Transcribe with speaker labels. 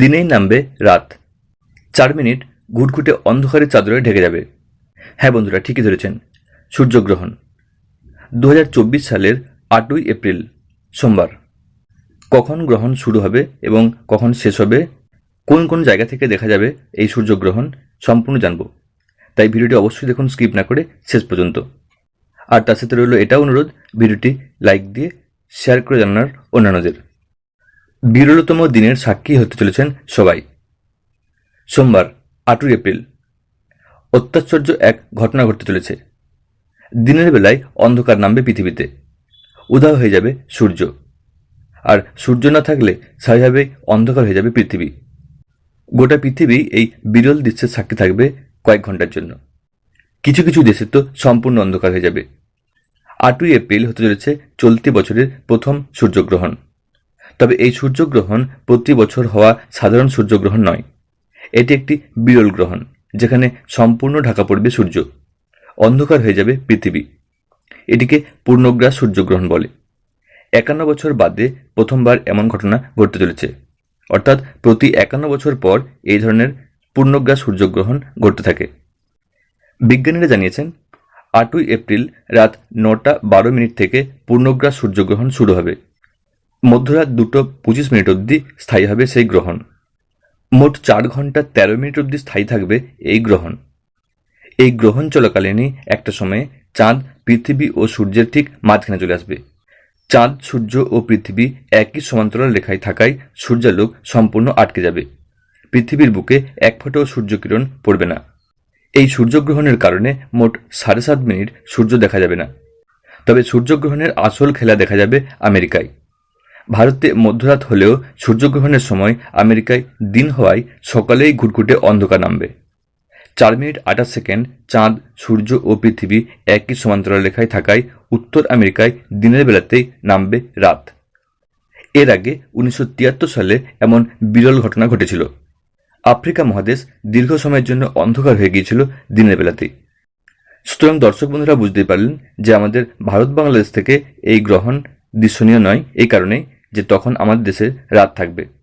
Speaker 1: দিনেই নামবে রাত। চার মিনিট ঘুটঘুটে অন্ধকারের চাদরে ঢেকে যাবে। হ্যাঁ বন্ধুরা, ঠিকই ধরেছেন, সূর্যগ্রহণ। দু হাজার চব্বিশ সালের আটই এপ্রিল, সোমবার। কখন গ্রহণ শুরু হবে এবং কখন শেষ হবে, কোন কোন জায়গা থেকে দেখা যাবে এই সূর্যগ্রহণ সম্পূর্ণ জানব। তাই ভিডিওটি অবশ্যই দেখুন, স্কিপ না করে শেষ পর্যন্ত। আর তার সাথে রইল এটা অনুরোধ, ভিডিওটি লাইক দিয়ে শেয়ার করে জানানোর অন্যান্যদের বিরলতম দিনের সাক্ষী হতে চলেছেন সবাই। সোমবার, আটই এপ্রিল, অত্যাশ্চর্য এক ঘটনা ঘটতে চলেছে। দিনের বেলায় অন্ধকার নামবে পৃথিবীতে। উধাও হয়ে যাবে সূর্য। আর সূর্য না থাকলে স্বাভাবিকভাবেই অন্ধকার হয়ে যাবে পৃথিবী। গোটা পৃথিবী এই বিরল দৃশ্যের সাক্ষী থাকবে কয়েক ঘণ্টার জন্য। কিছু কিছু দেশে তো সম্পূর্ণ অন্ধকার হয়ে যাবে। আটই এপ্রিল হতে চলেছে চলতি বছরের প্রথম সূর্যগ্রহণ। তবে এই সূর্যগ্রহণ প্রতি বছর হওয়া সাধারণ সূর্যগ্রহণ নয়। এটি একটি বিরল গ্রহণ, যেখানে সম্পূর্ণ ঢাকা পড়বে সূর্য। অন্ধকার হয়ে যাবে পৃথিবী। এটিকে পূর্ণগ্রাস সূর্যগ্রহণ বলে। একান্ন বছর বাদে প্রথমবার এমন ঘটনা ঘটতে চলেছে। অর্থাৎ প্রতি একান্ন বছর পর এই ধরনের পূর্ণগ্রাস সূর্যগ্রহণ ঘটতে থাকে। বিজ্ঞানীরা জানিয়েছেন, আটই এপ্রিল রাত নটা বারো মিনিট থেকে পূর্ণগ্রাস সূর্যগ্রহণ শুরু হবে। মধ্যরাত দুটো পঁচিশ মিনিট অবধি স্থায়ী হবে সেই গ্রহণ। মোট চার ঘণ্টা তেরো মিনিট অবধি স্থায়ী থাকবে এই গ্রহণ। এই গ্রহণ চলাকালীনই একটা সময়ে চাঁদ, পৃথিবী ও সূর্যের ঠিক মাঝখানে চলে আসবে। চাঁদ, সূর্য ও পৃথিবী একই সমান্তরাল রেখায় থাকায় সূর্যালোক সম্পূর্ণ আটকে যাবে। পৃথিবীর বুকে এক ফোঁটাও সূর্যকিরণ পড়বে না। এই সূর্যগ্রহণের কারণে মোট সাড়ে সাত মিনিট সূর্য দেখা যাবে না। তবে সূর্যগ্রহণের আসল খেলা দেখা যাবে আমেরিকায়। ভারতে মধ্যরাত হলেও সূর্যগ্রহণের সময় আমেরিকায় দিন হওয়ায় সকালেই ঘুটঘুটে অন্ধকার নামবে। চার মিনিট আঠাশ সেকেন্ড চাঁদ, সূর্য ও পৃথিবী একই সমান্তরাল রেখায় থাকায় উত্তর আমেরিকায় দিনের বেলাতেই নামবে রাত। এর আগে উনিশশো তিয়াত্তর সালে এমন বিরল ঘটনা ঘটেছিল। আফ্রিকা মহাদেশ দীর্ঘ সময়ের জন্য অন্ধকার হয়ে গিয়েছিল দিনের বেলাতেই। সুতরাং দর্শক বন্ধুরা বুঝতেই পারলেন যে আমাদের ভারত বাংলাদেশ থেকে এই গ্রহণ দৃশ্যনীয় নয়, এই কারণেই যে তখন আমাদের দেশে রাত থাকবে।